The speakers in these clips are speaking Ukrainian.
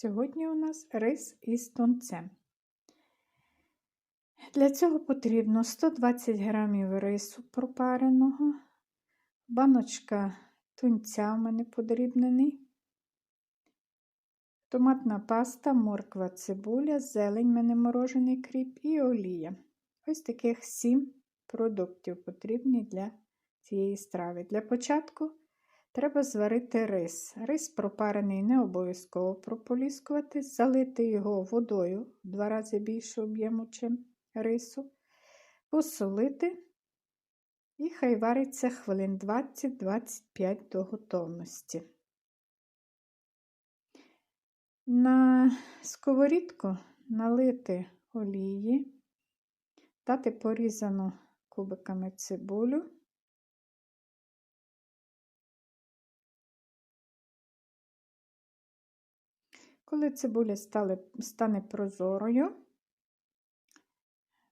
Сьогодні у нас рис із тунцем. Для цього потрібно 120 г рису пропареного, баночка тунця в мене подрібнений, томатна паста, морква, цибуля, зелень, в мене морожений кріп і олія. Ось таких 7 продуктів потрібні для цієї страви. Для початку треба зварити рис. Рис пропарений не обов'язково прополіскувати, залити його водою два рази більше об'єму, чим рису, посолити і хай вариться хвилин 20-25 до готовності. На сковорідку налити олії, дати порізану кубиками цибулю. Коли цибуля стали, стане прозорою,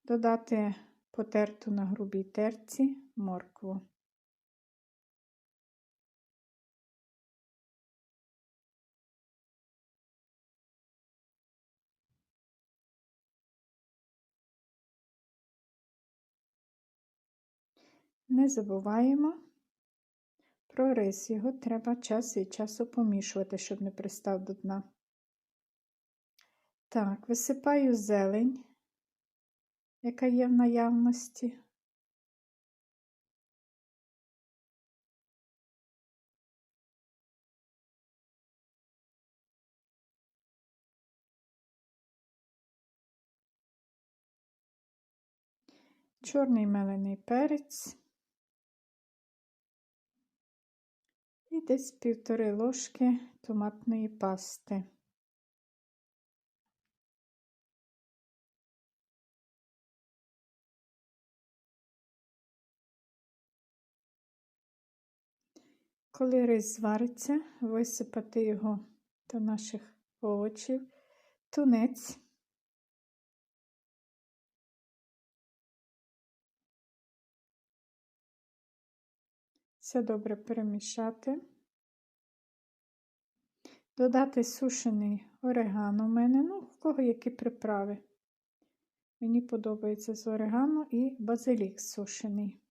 додати потерту на грубій терці моркву. Не забуваємо про рис, його треба час від часу помішувати, щоб не пристав до дна. Так, висипаю зелень, яка є в наявності. Чорний мелений перець і десь півтори ложки томатної пасти. Коли рис звариться, висипати його до наших овочів, тунець. Все добре перемішати. Додати сушений орегано у мене, ну, в кого які приправи. Мені подобається з орегано і базилік сушений.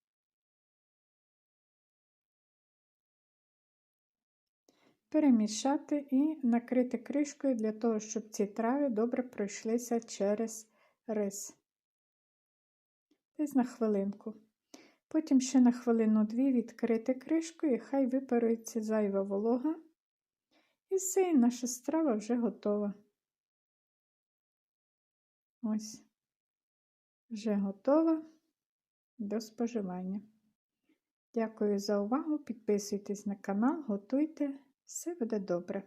Перемішати і накрити кришкою для того, щоб ці трави добре пройшлися через рис. Десь на хвилинку. Потім ще на хвилину-дві відкрити кришку і хай випарується зайва волога. І все, і наша страва вже готова. Ось, вже готова до споживання. Дякую за увагу. Підписуйтесь на канал, готуйте, все буде добре.